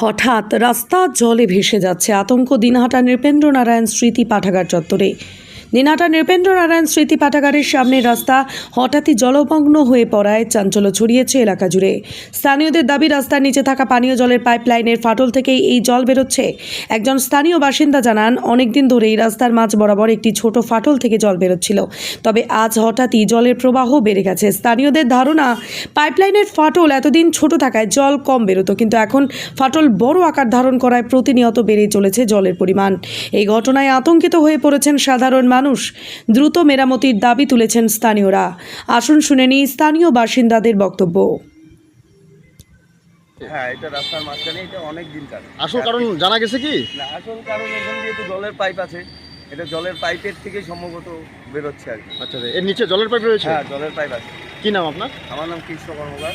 হঠাৎ রাস্তা জলে ভেসে যাচ্ছে আতঙ্ক। দিনহাটা নৃপেন্দ্র নারায়ণ স্মৃতি পাঠাগার চত্বরে দিনহাটা নৃপেন্দ্র নারায়ণ স্মৃতি পাঠাগারের সামনের রাস্তা হঠাৎই জলমগ্ন হয়ে পড়ায় চাঞ্চল্য ছড়িয়েছে এলাকা জুড়ে। স্থানীয়দের দাবি, রাস্তার নিচে থাকা পানীয় জলের পাইপলাইনের ফাটল থেকেই এই জল বেরোচ্ছে। একজন স্থানীয় বাসিন্দা জানান, অনেকদিন ধরে এই রাস্তার মাঝ বরাবর একটি ছোট ফাটল থেকে জল বেরোচ্ছিল। তবে আজ হঠাৎই জলের প্রবাহ বেড়ে গেছে। স্থানীয়দের ধারণা, পাইপলাইনের ফাটল এতদিন ছোট থাকায় জল কম বেরোতো, কিন্তু এখন ফাটল বড় আকার ধারণ করায় প্রতিনিয়ত বেড়ে চলেছে জলের পরিমাণ। এই ঘটনায় আতঙ্কিত হয়ে পড়েছেন সাধারণ মানুষ। দ্রুত মেরামতির দাবি তুলেছেন স্থানীয়রা। আসুন শুনে নিই স্থানীয় বাসিন্দাদের বক্তব্য। হ্যাঁ এটা রাস্তার মাঝখানে এটা অনেক দিন আসল কারণ জানা গেছে কি? না আসল কারণ এখান দিয়ে তো জলের পাইপ আছে। এটা জলের পাইপের থেকে সম্ভবত বেরোচ্ছে আর কি। আচ্ছা এর নিচে জলের পাইপ রয়েছে? হ্যাঁ জলের পাইপ আছে। কি নাম আপনার? আমার নাম কৃষ্ণ কর্মকার।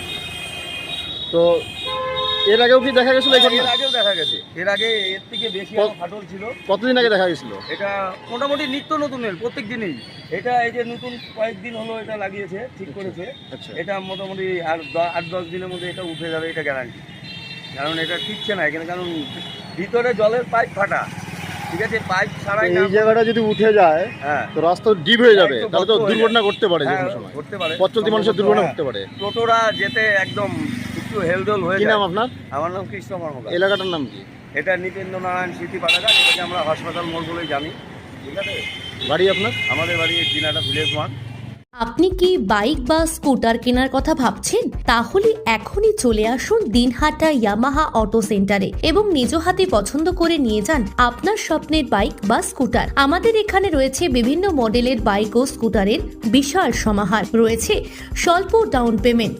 তো এর আগেও কি দেখা গেছিল এর আগেও দেখা গেছে। এর আগে এর থেকে বেশি ফাটল ছিল। কতদিন আগে দেখা গেছিল? এটা মোটামুটি নিত্য নতুনের প্রত্যেক দিনই। এটা এই যে নতুন কয়েকদিন হলো এটা লাগিয়েছে ঠিক করেছে। আচ্ছা। এটা মোটামুটি আর আট দশ দিনের মধ্যে এটা উঠে যাবে এটা গ্যারান্টি কারণ এটা ঠিকছে না এখানে কারণ ভিতরে জলের পাইপ ফাটা। ঠিক আছে পাইপ ছাড়াই এই জায়গাটা যদি উঠে যায় হ্যাঁ। তো রাস্তা ডিপ হয়ে যাবে। তাহলে তো দুর্ঘটনা ঘটতে পারে যে হ্যাঁ, কোনো সময়। করতে পারে। পথ চলতি মানুষের দুর্ঘটনা ঘটতে পারে। টোটোরা যেতে একদম একটু হেলডোল হয়ে কি যায়। নাম আপনার? আমার নাম কৃষ্ণ কর্মকার এলাকাটার নাম কি? এটা নিতেন্দ্র নারায়ণ স্মৃতি পাঠাগার এটাকে আমরা হাসপাতাল মোড় বলেই জানি। ঠিক আছে? বাড়ি আপনার? আমাদের বাড়ি দিনাটা ভিলেজ ওয়ান। আপনি কি বাইক বা স্কুটার কেনার কথা ভাবছেন? তাহলে এখনই চলে আসুন দিনহাটা ইয়ামাহা অটো সেন্টারে এবং নিজ হাতে পছন্দ করে নিয়ে যান আপনার স্বপ্নের বাইক বা স্কুটার। আমাদের এখানে রয়েছে বিভিন্ন মডেলের বাইক ও স্কুটারের বিশাল সমাহার। রয়েছে স্বল্প ডাউন পেমেন্ট